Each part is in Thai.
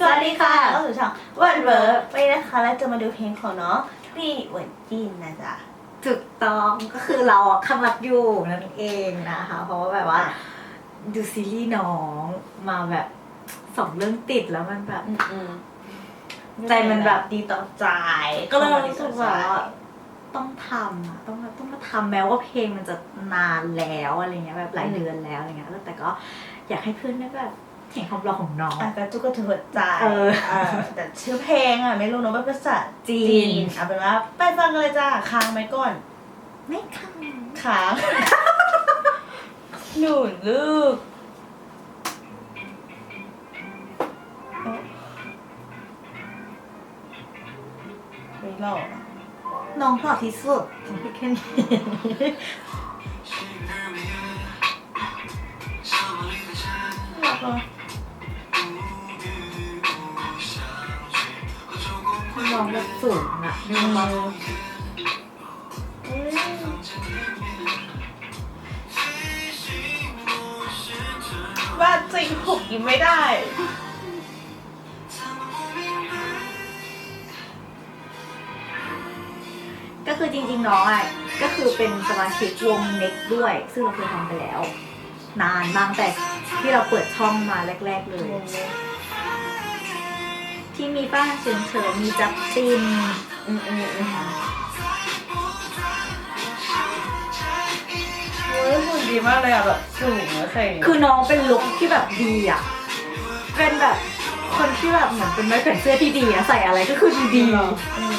สวัสดีค่ะเข้าสู่ช่องวันเวิร์ไปนะคะ แล้วจะมาดูเพลงของน้องพี่เหวินจินนะจ๊ะถูกต้องก็คือเราอะข้างรักอยู่นั่นเองนะคะ เพราะว่าแบบว่า ดูซีรีส์น้องมาแบบสองเรื่องติดแล้วมันแบบอืมใจมันแบบดีต่อใจ ก็เลยรู้สึกว่าต้องทำอะต้องมาต้องมาทำแม้ว่าเพลงมันจะนานแล้วอะไรเงี้ยแบบหลายเดือนแล้วอะไรเงี้ยแต่ก็อยากให้เพื่อนได้แบบ เห็นความรอของน้องอะก็จุกกระถือหัวใจเออแต่ชื่อเพลงอะ ไม่รู้เนอะว่าภาษาจีนเอาเป็นว่า ไปฟังกันเลยจ้าค้างไหมก่อน ไม่ค่ะ ค้าง หนูลูกเอ๊ะไม่หลอกอะน้องพอที่สุดของพี่แค่นี้หลอกเลย น้องแบบสูงอะดูมาเอ้ยว่าจริงผูกยิ้มไม่ได้ ก็คือจริงๆน้องอะก็คือเป็นสมาชิกวงเน็กด้วย ซึ่งเราเคยทำไปแล้ว นานมากแต่ที่เราเปิดช่องมาแรก ๆ เลย ที่มีป้าเฉินเฉินมีจับตินอืมอืมอืมโอ้ยหุ่นดีมากเลยอะแบบสูงแล้วใส่คือน้องเป็นลุคที่แบบดีอะ เป็นแบบคนที่แบบเหมือนเป็นไม้แขวนเสื้อที่ดีอะใส่อะไรก็คือดูดีอืม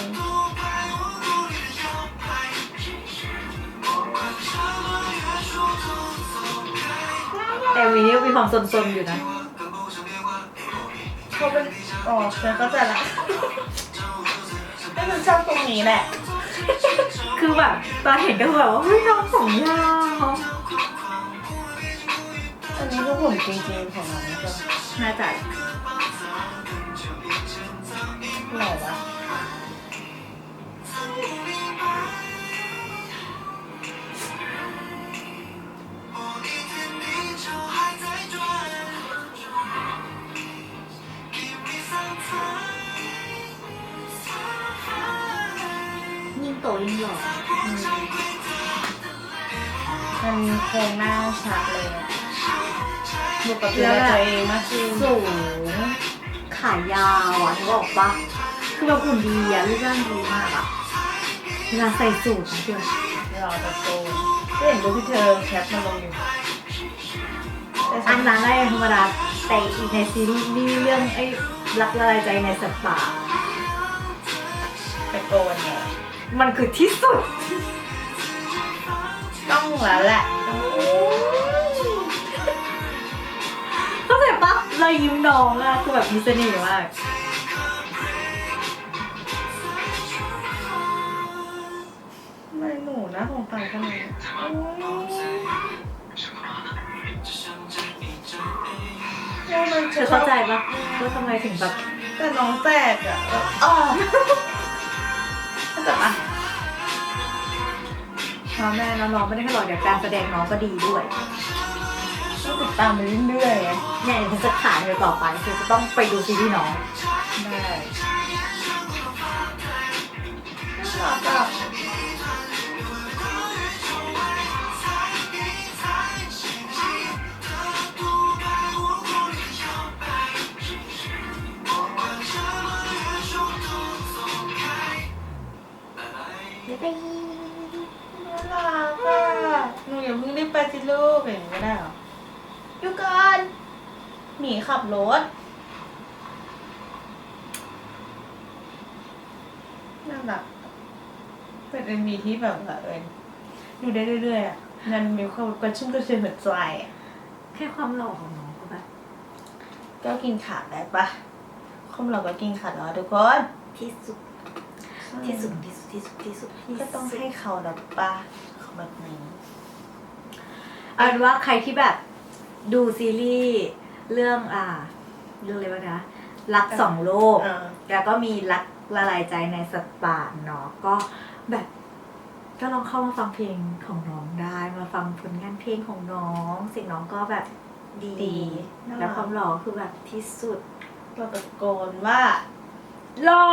แต่วีนี้มีความซนๆอยู่นะ เขาเป็นอ๋อเข้าใจละก็คือชอบตรงนี้แหละ คือแบบตอนเห็นก็แบบว่าเฮ้ยน้องผมยาวอันนี้คือหุ่นจริงๆของน้องจ้ะน่าจะหล่อวะ ยิ่งโตยิ่งหล่ออืมมันโครงหน้าชัดเลยอะบวกกับตัวเองมากขึ้นสูงขายาวอะนึกออกปะคือแบบหุ่นดีอะรูปร่างดีมากอะเวลาใส่สูทนะเพื่อนเราตะโกนก็เห็นรูปที่เธอแคปมาลงอยู่แต่ฉัอันนั้นได้ธรรมดาแต่อีกในซีรีส์เรื่องไอ้รักละลายใจในสัตว์ป่าตะโกนเนี่ย มันคือที่สุด ต้องแล้วแหละเข้าใจปะรอยยิ้มน้องอะคือแบบมีเสน่ห์มากไม่หนูนะของต่างกันเลยโอ้ยโอ้ยมันเธอเข้าใจปะว่าทำไมถึงแบบแต่น้องแตกอะ จ้ะพ่อแม่น้องไม่ได้แค่หล่อเดี๋ยวการแสดงน้องก็ดีด้วยต้องติดตามไปเรื่อยๆไงเนี่ยเดี๋ยวฉันจะขายเธอต่อไปคือจะต้องไปดูซีรีส์น้องได้น่ารัก บ๊ายบายน่ารักอะหนูอย่าเพิ่งรีบไปสิลูกอย่างนี้ไม่ได้หรออยู่ก่อนหมีขับรถน่ารักเป็นเอ็มวีที่แบบว่าเออดูได้เรื่อยๆอะมันมีความกระชุ่มกระชวยหัวใจอะแค่ความหล่อของน้องก็แบบก็กินขาดได้ปะคอมเราก็กินขาดแล้วทุกคนที่สุด ที่สุดที่สุดที่สุดที่สุดที่สุดก็ต้องให้เขาดับปะเขาแบบนี้เอาเป็นว่าใครที่แบบดูซีรีส์เรื่องอ่า เรื่องอะไรวะนะรักสองโลกเออแล้วก็มีรักละลายใจในสัตว์ป่าเนาะก็แบบก็ลองเข้ามาฟังเพลงของน้องได้มาฟังผลงานเพลงของน้องเสียงน้องก็แบบดีดีน่ารักแล้วความหล่อคือแบบที่สุดเราตะโกนว่ารอ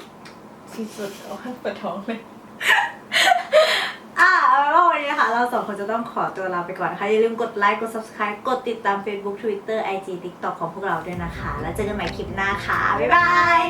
ที่ สุดเอาให้เปิดท้องเลย อะแล้วก็วันนี้นะคะ เราสองคนจะต้องขอตัวลาไปก่อนนะคะอย่าลืมกดไลค์ กด subscribe กดติดตาม Facebook Twitter IG TikTok ของพวกเราด้วยนะคะ แล้วเจอกันใหม่คลิปหน้าค่ะ บ๊ายบาย